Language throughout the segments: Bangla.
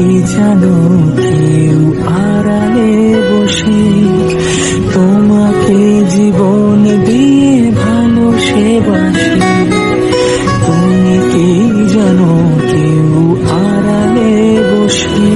কি জানো কেউ আড়ালে বসে? তোমাকে জীবন দিয়ে ভালো সে তুমি কি জানো কেউ আড়ালে বসে?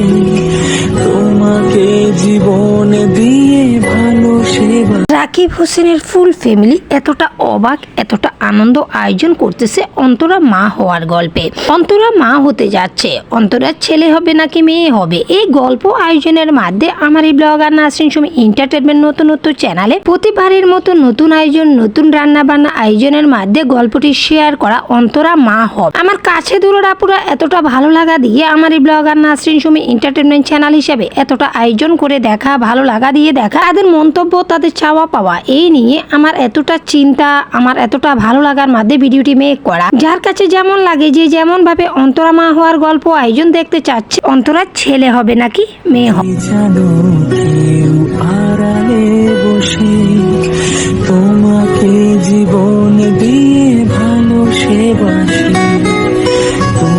তোমাকে জীবন দিয়ে ভালো সে বাসে রাকিব হোসেনের ফুল ফ্যামিলি এতটা অবাক, এতটা আনন্দ আয়োজন করতেছে অন্তরা মা হওয়ার গল্পে। অন্তরা মা হতে যাচ্ছে। অন্তরার ছেলে হবে নাকি মেয়ে হবে? এই গল্প আয়োজনের মাধ্যমে আমার এই ব্লগার নাসরিন সুমি এন্টারটেনমেন্ট নতুন নতুন চ্যানেলে প্রতিবারের মতো নতুন আয়োজন, নতুন রান্না বান্না আয়োজনের মাধ্যমে গল্পটি শেয়ার করা অন্তরা মা হবে। আমার কাছে দূরের আপুরা এতটা ভালো লাগা দিয়ে আমার এই blogger Nasrin Sumi entertainment channel হিসেবে এতটা আয়োজন করে দেখা, ভালো লাগা দিয়ে দেখা, তাদের মন্তব্য, তাদের চাওয়া পাওয়া এই নিয়ে আমার এতটা চিন্তা আমার এতটা ভালো লাগার মাধ্যমে ভিডিওটি মেক করা। যার কাছে যেমন লাগে যে যেমন ভাবে অন্তরা মা হওয়ার গল্প আয়োজন দেখতে চাচ্ছে অন্তরার ছেলে হবে নাকি মেয়ে হবে তোমাকে জীবন দিয়ে ভালো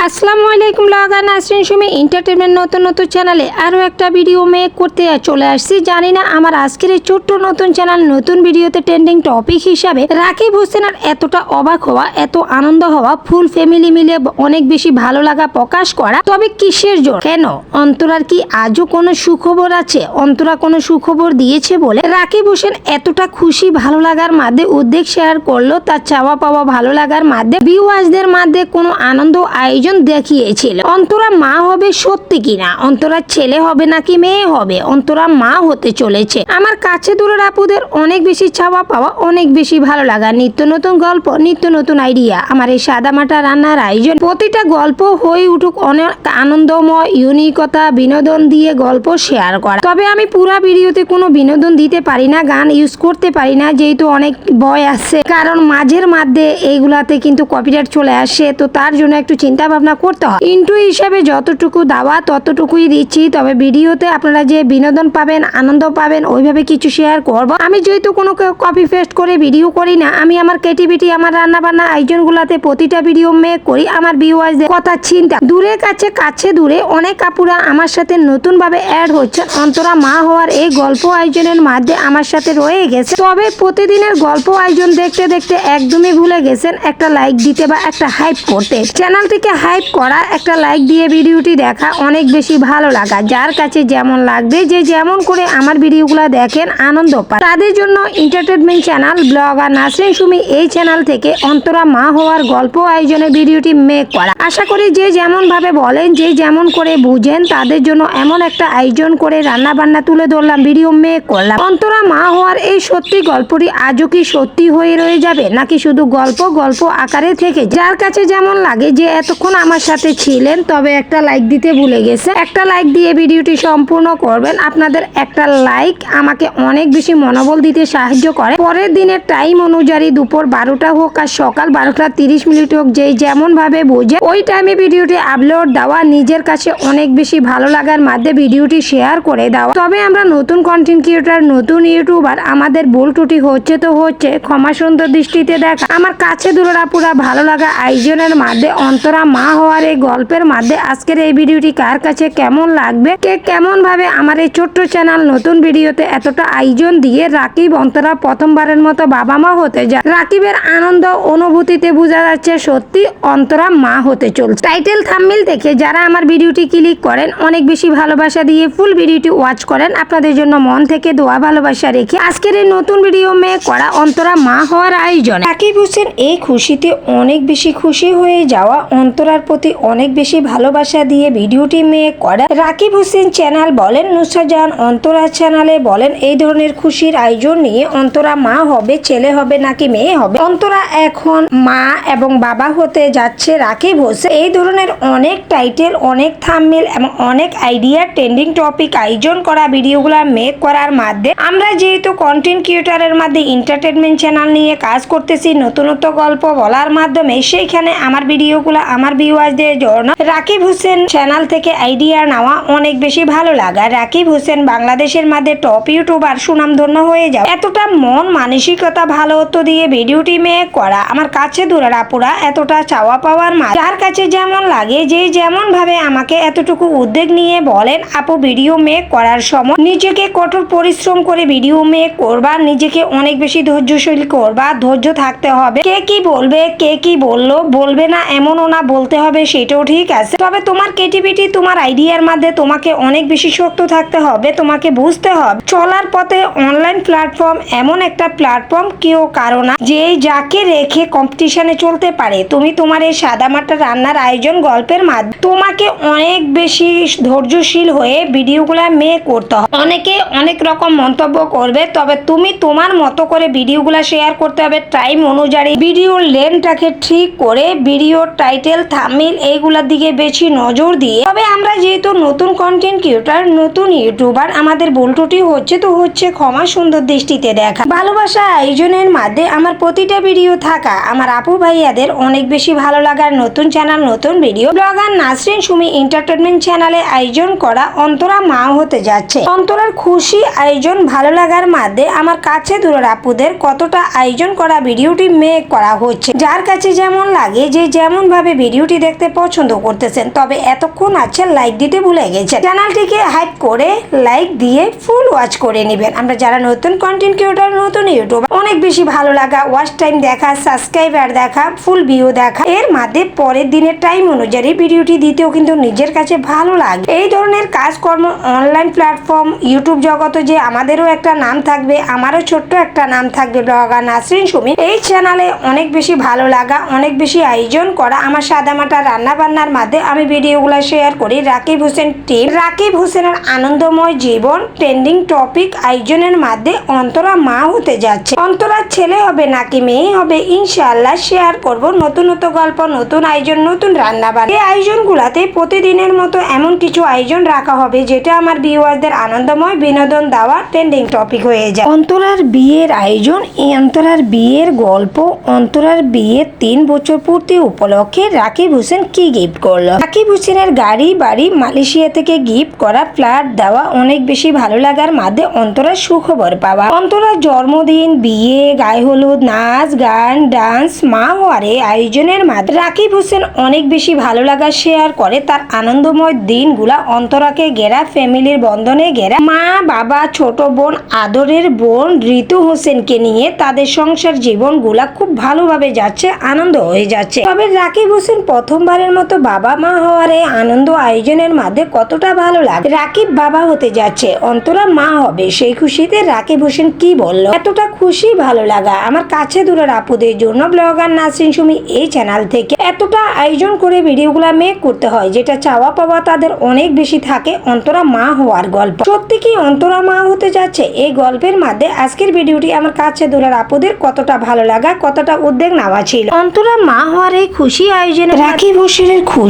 আসসালামু আলাইকুম লাগা নাসরিন সুমি এন্টারটেনমেন্ট নতুন নতুন চ্যানেলে আরও একটা ভিডিও মেক করতে চলে আসছি। জানি না আমার আজকের এই ছোট্ট নতুন চ্যানেল নতুন ভিডিওতে ট্রেন্ডিং টপিক হিসাবে রাকিব হোসেনের এতটা অবাক হওয়া, এত আনন্দ হওয়া ফুল ফ্যামিলি মিলে অনেক বেশি ভালো লাগা প্রকাশ করা, তবে কিসের জন্য কেন? অন্তরার কি আজও কোনো সুখবর আছে? অন্তরা কোনো সুখবর দিয়েছে বলে রাকিব হোসেন এতটা খুশি ভালো লাগার মাধ্যমে উদ্বেগ শেয়ার করল, তার চাওয়া পাওয়া ভালো লাগার মাধ্যমে ভিউয়ার্সদের মাধ্যমে কোনো আনন্দ আয়োজন দেখিয়েছিল। অন্তরা মা হবে সত্যি কিনা? অন্তরা ছেলে হবে নাকি মেয়ে হবে? অন্তরা মা হতে চলেছে। আমার কাছে দূরের আপুদের অনেক বেশি চাওয়া পাওয়া, অনেক বেশি ভালো লাগা। নিত্য নতুন গল্প, নিত্য নতুন আইডিয়া। আমার এই সাদামাটা রান্নার আয়োজন। প্রতিটা গল্প হয়ে উঠুক অনেক আনন্দময়, ইউনিকতা, বিনোদন দিয়ে গল্প শেয়ার করা। তবে আমি পুরা ভিডিওতে কোনো বিনোদন দিতে পারি না, গান ইউজ করতে পারি না, যেহেতু অনেক ভয় আছে। কারণ মাঝের মধ্যে এইগুলাতে কিন্তু কপিরাইট চলে আসে, তো তার জন্য একটু চিন্তা ভাবনা করতে হয়। ইন্টু হিসাবে যতটুকু দাওয়া ততটুকুই দিচ্ছি। তবে ভিডিওতে আপনারা যে বিনোদন পাবেন, আনন্দ পাবেন, ওইভাবে কিছু শেয়ার করব। আমি যেহেতু কোনো কপি পেস্ট করে ভিডিও করি না, আমি আমার ক্রিয়েটিভিটি আমার রান্না বান্না আয়োজনগুলোতে প্রতিটা ভিডিও মেক করি। আমার ভিউয়ার্সদের কথা চিন্তা। দূরে কাছে কাছে দূরে অনেক কাপুরা আমার সাথে নতুন ভাবে অ্যাড হচ্ছে। অন্তরা মা হওয়ার এই গল্প আয়োজনের মাধ্যমে আমার সাথে রয়ে গেছে। তবে প্রতিদিনের গল্প আয়োজন দেখতে দেখতে একদমই ভুলে গেছেন। একটা লাইক দিতে বা একটা হাইপ করতে। চ্যানেলটিকে হাইপ করা, একটা লাইক দিয়ে ভিডিওটি দেখা অনেক বেশি ভালো লাগা। যার কাছে যেমন লাগবে, যে যেমন করে আমার ভিডিওগুলো দেখেন, আনন্দ পায়। তাদের জন্য এন্টারটেনমেন্ট চ্যানেল ব্লগ আর নাসরিন সুমি এই চ্যানেল থেকে অন্তরা মা হওয়ার গল্প আয়োজনে ভিডিওটি মেক করা। আশা করি যে যেমন ভাবে বলেন, যে যেমন করে বুঝেন, তাদের জন্য এমন একটা আয়োজন করে রান্না বান্না তুলে ধরলাম, ভিডিও মেক করলাম। অন্তরা মা হওয়ার এই সত্যি গল্পটি আজও কি সত্যি হয়ে রয়ে যাবে, নাকি শুধু গল্প গল্প আকারে থেকে যার কাছে যেমন লাগে, যে এতক্ষণ আমার সাথে ছিলেন তবে একটা লাইক দিতে ভুলে গেছে একটা লাইক দিয়ে ভিডিওটি সম্পূর্ণ করবেন। আপনাদের একটা লাইক আমাকে অনেক বেশি মনোবল দিতে সাহায্য করে। পরের দিনের টাইম অনুযায়ী দুপুর বারোটা হোক আর সকাল বারোটা তিরিশ মিনিট হোক, যেই যেমন ভাবে বোঝে, ওই টাইমে ভিডিওটি আপলোড দেওয়া নিজের কাছে অনেক বেশি ভালো লাগার মাধ্যমে ভিডিওটি শেয়ার করে দেওয়া। তবে আমরা নতুন কন্টেন্ট ক্রিয়েটার নতুন ইউটিউবার আমাদের ভুল ত্রুটি হচ্ছে তো হচ্ছে, ক্ষমা সুন্দর দৃষ্টিতে দেখা। আমার কাছে দূরেরা পুরা ভালো লাগা আয়োজনের মাধ্যমে অন্তরা মা হওয়ার এই গল্পের মাধ্যমে আজকের এই ভিডিওটি কার কাছে কেমন লাগবে? কে কেমন ভাবে আমার এই ছোট্ট চ্যানেল নতুন ভিডিওতে এতটা আয়োজন দিয়ে রাকিব অন্তরা প্রথমবারের মতো বাবা মা হতে যায়, রাকিবের আনন্দ অনুভূতিতে বোঝা যাচ্ছে সত্যি অন্তরা মা হতে চলছে। টাইটেল থাম্মিল দেখে যারা আমার ভিডিওটি ক্লিক করেন, অনেক বেশি ভালোবাসা দিয়ে ফুল ভিডিওটি ওয়াচ করেন, আপনাদের জন্য মন থেকে দোয়া ভালোবাসা রেখে আজকের এই নতুন ভিডিও মেয়ে করা অন্তরা মা হওয়ার আয়োজন। রাকিব হোসেন এই খুশিতে অনেক বেশি খুশি হয়ে যাওয়া অন্তরার প্রতি অনেক বেশি ভালোবাসা দিয়ে ভিডিওটি মেয়ে করা রাকিব হোসেন চ্যানেল বলেন নুসাজান অন্তরা চ্যানেলে বলেন, এই ধরনের খুশির আয়োজন নিয়ে অন্তরা মা হবে, ছেলে হবে নাকি মেয়ে হবে? অন্তরা এখন মা এবং বাবা হতে যাচ্ছে রাকিব হোসেন। এই ধরনের অনেক টাইটেল, অনেক থাম্বনেল এবং অনেক আইডিয়া ট্রেন্ডিং টপিক আয়োজন করা ভিডিওগুলো মেক করার মাধ্যমে আমরা যেহেতু কন্টেন্ট ক্রিয়েটারের মধ্যে এন্টারটেনমেন্ট চ্যানেল নিয়ে কাজ করতেছি, নতুনত্ব গল্প বলার মাধ্যমে, সেইখানে আমার ভিডিওগুলো আমার ভিউয়ার্সদের ধারণা রাকিব হোসেন চ্যানেল থেকে আইডিয়া নেওয়া অনেক বেশি ভালো লাগা। রাকিব হোসেন বাংলাদেশের মধ্যে টপ ইউটিউবার সুনামধন্য হয়ে যাও। এতটা মন মানসিকতা ভালোত্ব দিয়ে ভিডিওটি মেক করা আমার কাছে দূরের আপুরা এতটা চাওয়া পাওয়ার মা যার কাছে যেমন লাগে, যে যেমন ভাবে আমাকে এতটুকু উদ্বেগ নিয়ে বলেন, আপু ভিডিও মেক করার সময় নিজেকে কঠোর পরিশ্রম করে ভিডিও মেক করবা, নিজেকে অনেক বেশি ধৈর্যশীল করবা, ধৈর্য থাকতে হবে। কে কি বলবে, কে কি বলল, বলবে না, এমনও না বলতে হবে, সেটাও ঠিক আছে। তবে তোমার কেটিভিটি তোমার আইডিয়ার মধ্যে তোমাকে অনেক বেশি শক্ত থাকতে হবে, তোমাকে বুঝতে হবে। চলার পথে অনলাইন প্ল্যাটফর্ম এমন একটা প্ল্যাটফর্ম কেউ কারও না, যে যাকে রেখে কম্পিটিশনে চলতে পারে। তুমি তোমার এই সাদামাটা রান্নার আয়োজন গল্পের মাধ্যমে তোমাকে অনেক বেশি ধৈর্যশীল হয়ে ভিডিওগুলা মেক করতে হবে। অনেকে অনেক রকম মন্তব্য করবে, তবে তুমি তোমার মতো করে ভিডিওগুলা শেয়ার করতে হবে টাইম অনুযায়ী। ভিডিওর লেনটাকে ঠিক করে ভিডিওর টাইটেল থামিল এইগুলার দিকে বেশি নজর দিয়ে। তবে আমরা যেহেতু নতুন কন্টেন্ট ক্রিয়েটার নতুন ইউটিউবার আমাদের ভুল হচ্ছে তো হচ্ছে ক্ষমা সুন্দর দৃষ্টিতে দেখা। ভালোবাসা আয়োজনের মাধ্যমে আমার প্রতিটা ভিডিও থাকা আমার আপু ভাইয়াদের অনেক বেশি ভালো লাগার নতুন চ্যানেল নতুন video blogger Nasrin Sumi entertainment চ্যানেলে আয়োজন করা অন্তরা মা হতে যাচ্ছে। অন্তরার খুশি আয়োজন ভালো লাগার মাধ্যমে আমার কাছে দূরের আপুদের কতটা আয়োজন করা ভিডিওটি মেক করা হচ্ছে। যার কাছে যেমন লাগে, যে যেমন ভাবে ভিডিওটি দেখতে পছন্দ করতেছেন। তবে এতক্ষণ আছে লাইক দিতে ভুলে গেছেন। চ্যানেলটিকে হাইপ করে লাইক দিয়ে ফুল ওয়াচ করে নেবেন। আমরা যারা নতুন কন্টেন্ট ক্রিয়েটর নতুন ইউটিউব অনেক বেশি ভালো লাগা ওয়াচ টাইম দেখা সাবস্ক্রাইবার দেখা ফুল ভিউ দেখা, এর মাঝে পরের দিনের টাইম অনুযায়ী ভিডিওটি দিতেও কিন্তু নিজের কাছে ভালো লাগে। এই ধরনের কাজকর্ম অনলাইন প্ল্যাটফর্ম ইউটিউব জগতে যে আমাদেরও একটা নাম থাকবে, আমারও ছোট্ট একটা নাম থাকবে, ব্লগার নাসরিন সুমি এই চ্যানেলে অনেক বেশি ভালো লাগা, অনেক বেশি আয়োজন করা, আমার সাদামাটা রান্না বান্নার মাধ্যমে আমি ভিডিওগুলো শেয়ার করি। রাকিব হোসেন টিম রাকিব হোসেনের আনন্দময় জীবন ট্রেন্ডিং টপিক আয়োজনের মাধ্যমে অন্তরা মা হতে যাচ্ছে। অন্তরা ছেলে হবে নাকি মেয়ে হবে ইনশাল্লাহ শেয়ার করব। নতুন নতুন গল্প, নতুন আয়োজন, নতুন রান্না বান্না এই আয়োজনগুলোতে প্রতিদিনের মতো এমন কিছু আয়োজন রাখা হবে, যেটা আমার ভিউয়ারদের আনন্দময় বিনোদন দেওয়া ট্রেন্ডিং টপিক হয়ে যায়। অন্তরার বিয়ের আয়োজন, এই অন্তরার বিয়ের গল্প, অন্তরার বিয়ের তিন বছর পূর্তি উপলক্ষে রাকিব হোসেন কি গিফট করল। রাকিব হোসেনের গাড়ি, বাড়ি মালয়েশিয়া থেকে গিফট করা ফ্ল্যাট দেওয়া অনেক বেশি ভালো লাগার মাধ্যমে অন্তরার সুখবর পাওয়া। অন্তরার জন্মদিন, বিয়ে, গায়ে হলুদ, নাচ, গান, ডান্স, মা হওয়ারে আয়োজনের মাধ্যমে রাকিব হোসেন অনেক বেশি ভালো লাগা শেয়ার করে। তার আনন্দময় দিনগুলা অন্তরাকে ঘেরা, ফ্যামিলির বন্ধনে ঘেরা। মা, বাবা, ছোট বোন, আদরের বোন ঋতু হোসেনকে নিয়ে তাদের সংসার জীবনগুলা খুব ভালোভাবে যাচ্ছে, আনন্দ হয়ে যাচ্ছে। তবে রাকিব হোসেন প্রথমবারের মতো বাবা মা হওয়ার এই আনন্দ আয়োজনের মাঝে কতটা ভালো লাগে। রাকিব বাবা হতে যাচ্ছে, অন্তরা মা হবে। সেই খুশিতে রাকিব হোসেন কি বলল? এতটা খুশি ভালো লাগা। আমার কাছে দূরের আপুদের জন্য ব্লগার নাসরিন সুমি এই চ্যানেল থেকে। এতটা আয়োজন করে ভিডিওগুলো মেক করতে হয়, যেটা চাওয়া পাওয়া তাদের অনেক বেশি থাকে, অন্তরা মা হওয়ার গল্প। সত্যি কি অন্তরা মা হতে যাচ্ছে? এই গল্পের মাধ্যমে আজকের ভিডিওটি আমার কাছে দূরের আপুদের কতটা ভালো লাগা, কতটা উদ্বেগ নেওয়া ছিল। অন্তরা মা হওয়ার এই খুশি আয়োজনে রাখি হোসেনের খুশি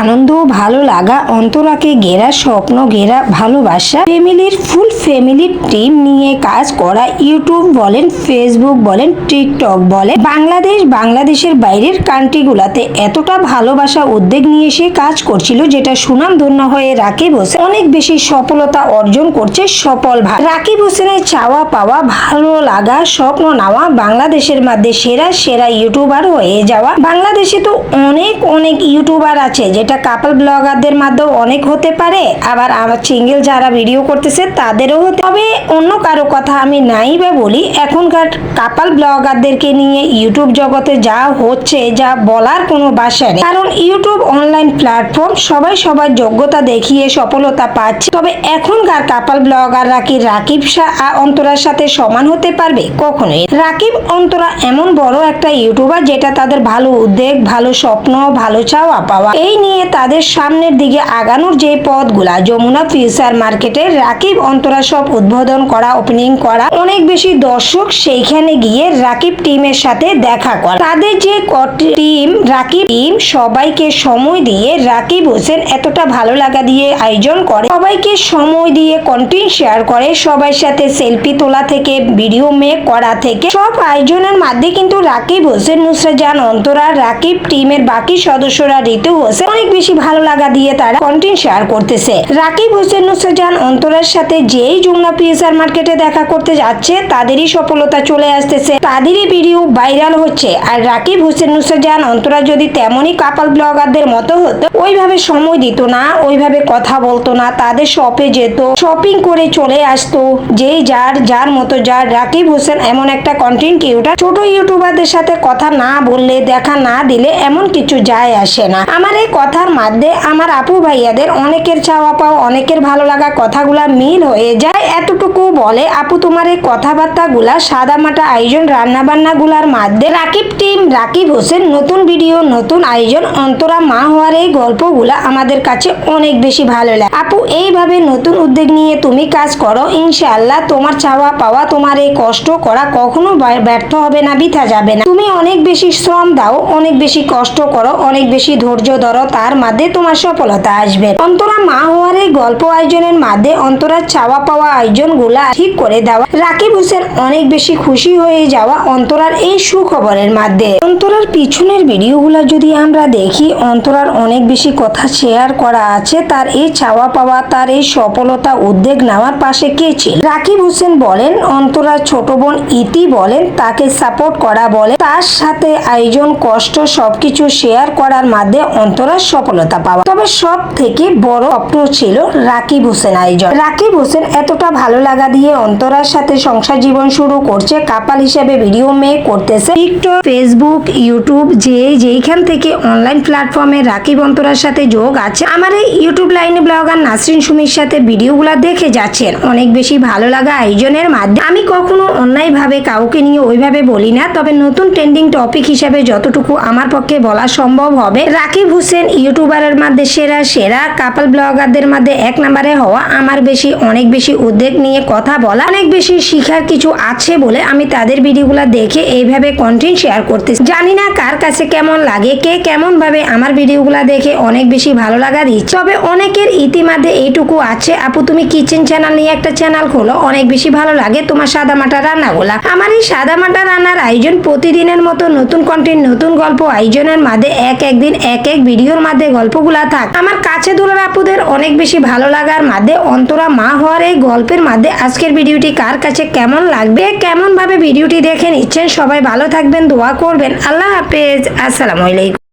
আনন্দ ভালো লাগা, অন্তরাকে ঘেরা, স্বপ্ন ঘেরা, ভালোবাসা। ফ্যামিলির, ফুল ফ্যামিলির টিম নিয়ে কাজ করা, ইউটিউব বলেন, ফেসবুক বলেন, টিকটক বলেন। বাংলাদেশ বাংলাদেশের বাইরের কান্ট্রিগুলাতে এতটা ভালোবাসা উদ্যোগ নিয়ে সে কাজ করছিল, যেটা সুনাম ধন্য হয়ে রাকিব হোসেন অনেক বেশি সফলতা অর্জন করছে সফল ভাব রাকিব হোসেনের চাওয়া পাওয়া, ভালো লাগা, স্বপ্ন নেওয়া, বাংলাদেশের মধ্যে সেরা সেরা ইউটিউবার হয়ে যাওয়া। বাংলাদেশে তো অনেক অনেক ইউটিউবার আছে, যেটা কাপল ব্লগারদের মাধ্যমে অনেক হতে পারে, আবার আমার সিঙ্গেল যারা ভিডিও করতেছে তাদেরও হতে তবে অন্য কারও কথা আমি নাই বা বলি, এখনকার কাপাল ব্লগারদেরকে নিয়ে ইউটিউব জগতে যা হচ্ছে, যা বলার কোনো ভাষা নেই। কারণ ইউটিউব অনলাইন প্ল্যাটফর্ম সবাই সবার যোগ্যতা দেখিয়ে সফলতা পাচ্ছে। তবে এখনকার কাপাল ব্লগাররা কি রাকিব শাহ আর অন্তরার সাথে সমান হতে পারবে? কখনোই। রাকিব, অন্তরা এমন বড় একটা ইউটিউবার যেটা তাদের ভালো উদ্বেগ, ভালো স্বপ্ন, ভালো চাওয়া পাওয়া। এই নিয়ে তাদের সামনের দিকে আগানোর যে পথগুলা, যমুনা ফিউচার মার্কেটে রাকিব অন্তরা সব উদ্বোধন করা ওপেনিং করা, অনেক বেশি দর্শক সেইখানে গিয়ে রাকিব টিমের সাথে দেখা করা। তাদের যে টিম, রাকিব টিম, সবাইকে সময় দিয়ে রাকিব হোসেন এতটা ভালো লাগা দিয়ে আয়োজন করে। সবাইকে সময় দিয়ে কন্টেন্ট শেয়ার করে, সবার সাথে সেলফি তোলা থেকে ভিডিও মেক করা থেকে। সব আয়োজনের মাধ্যমে কিন্তু রাকিব হোসেন, নুসরাত জান, অন্তরা, রাকিব টিমের বাকি সদস্যরা ঋতু হোসেন অনেক বেশি ভালো লাগা দিয়ে তারা কন্টেন্ট শেয়ার করতেছে। রাকিব হোসেন নুসরাজান অন্তরার সাথে যেই যমুনা পিএসআর মার্কেটে দেখা করতে যাচ্ছে, তাদেরই সফলতা চলে আসতেছে। তাদেরই ভিডিও ভাইরাল হচ্ছে। আর রাকিব হোসেন নুসরাজান অন্তরা যদি তেমনই কাপাল ব্লগারদের মতো হতো, ওইভাবে সময় দিত না, ওইভাবে কথা বলতো না, তাদের শপে যেত শপিং করে চলে আসতো। যেই যার যার মতো যার। রাকিব হোসেন এমন একটা কন্টেন্ট ক্রিয়েটার ছোট ইউটিউবারদের সাথে কথা না বললে, দেখা না দিলে এমন কিছু যায় আসে না। আমার এই কথার মধ্যে আমার আপু ভাইয়াদের অনেকের চাওয়া পাও অনেকের ভালো লাগা কথাগুলা মিল হয়ে যায়। এতটুকু বলে, আপু তোমার এই কথাবার্তা গুলা সাদা মাটা আয়োজন রান্না বান্না গুলার মধ্যে রাকিব টিম রাকিব হোসেন নতুন ভিডিও, নতুন আয়োজন অন্তরা মা হওয়ার এই গল্পগুলা আমাদের কাছে অনেক বেশি ভালো লাগে। আপু, এইভাবে নতুন উদ্যোগ নিয়ে তুমি কাজ করো, ইনশাআল্লাহ তোমার চাওয়া পাওয়া, তোমার এই কষ্ট করা কখনো ব্যর্থ হবে না, বৃথা যাবে না। তুমি অনেক বেশি শ্রম দাও, অনেক বেশি কষ্ট করো, অনেক বেশি ধৈর্য ধরো তার মাঝে তোমার সফলতা আসবে। অন্তরা মা হওয়ার এই গল্প আয়োজনের মাঝে অন্তরার চাওয়া পাওয়া আয়োজনগুলা ঠিক করে দেওয়া, রাকিব হোসেন অনেক বেশি খুশি হয়ে যাওয়া অন্তরার এই সুখবরের মাঝে। অন্তরার পিছনের ভিডিওগুলো যদি আমরা দেখি, অন্তরার অনেক বেশি কথা শেয়ার করা আছে, তার এই চাওয়া পাওয়া, তার এই সফলতা উদ্যোগ নেওয়ার পাশে কে ছিল? রাকিব হোসেন বলেন, অন্তরার ছোট বোন ইতি বলেন, তাকে সাপোর্ট করা বলে, তার সাথে আয়োজন, কষ্ট সবকিছু শেয়ার করার মাধ্যমে অন্তরার সফলতা পাওয়া। তবে সব থেকে বড় স্বপ্ন ছিল রাকিব হোসেন আয়োজন রাকিব হোসেন এতটা ভালো লাগা দিয়ে অন্তরার সাথে সংসার জীবন শুরু করছে, কাপাল হিসেবে ভিডিও মেক করতেছে। টিকটক ফেসবুক ইউটিউব যে যেইখান থেকে অনলাইন প্ল্যাটফর্মে রাকিব অন্তরার সাথে যোগ আছে, আমার এই ইউটিউব লাইনে ব্লগার নাসরিন সুমির সাথে ভিডিওগুলো দেখে যাচ্ছেন। অনেক বেশি ভালো লাগা আয়োজনের মাধ্যমে। আমি কখনো অন্যায়ভাবে কাউকে নিয়ে ওইভাবে বলি না, তবে নতুন ট্রেন্ডিং টপিক হিসাবে যতটুকু আমার পক্ষে বলা সম্ভব হবে, রাকিব হোসেন ইউটিউবারের মধ্যে সেরা সেরা কাপল ব্লগারদের মধ্যে এক নম্বরে হওয়া। আমার বেশি, অনেক বেশি উদ্বেগ নিয়ে কথা বলা, অনেক বেশি শিখার কিছু আছে বলে আমি তাদের ভিডিওগুলো দেখে এইভাবে কন্টেন্ট শেয়ার করতেছি। জানি না কার কাছে কেমন লাগে, কে কেমন ভাবে আমার ভিডিওগুলো দেখে অনেক বেশি ভালো লাগা দিচ্ছে। তবে অনেকের ইতিমধ্যে এইটুকু আছে। আপু, তুমি কিচেন চ্যানেল নিয়ে একটা চ্যানেল খোলো, অনেক বেশি ভালো লাগে তোমার সাদা মাটা রান্নাগুলা। আমার এই সাদা মাটা রান্নার আয়োজন প্রতিদিনের মতো নতুন কন্টেন্ট নতুন গল্প আয়োজনের মাঝে এক একদিন এক এক ভিডিওর মাঝে গল্পগুলা থাক। আমার কাছে দূরের আপুদের অনেক বেশি ভালো লাগার মাঝে অন্তরা মা হওয়ার এই গল্পের মাঝে আজকের ভিডিওটি কার কাছে কেমন লাগবে কেমন ভাবে ভিডিওটি দেখে নিচ্ছেন সবাই ভালো থাকবেন, দোয়া করবেন। আল্লাহ হাফেজ, আসসালামু আলাইকুম।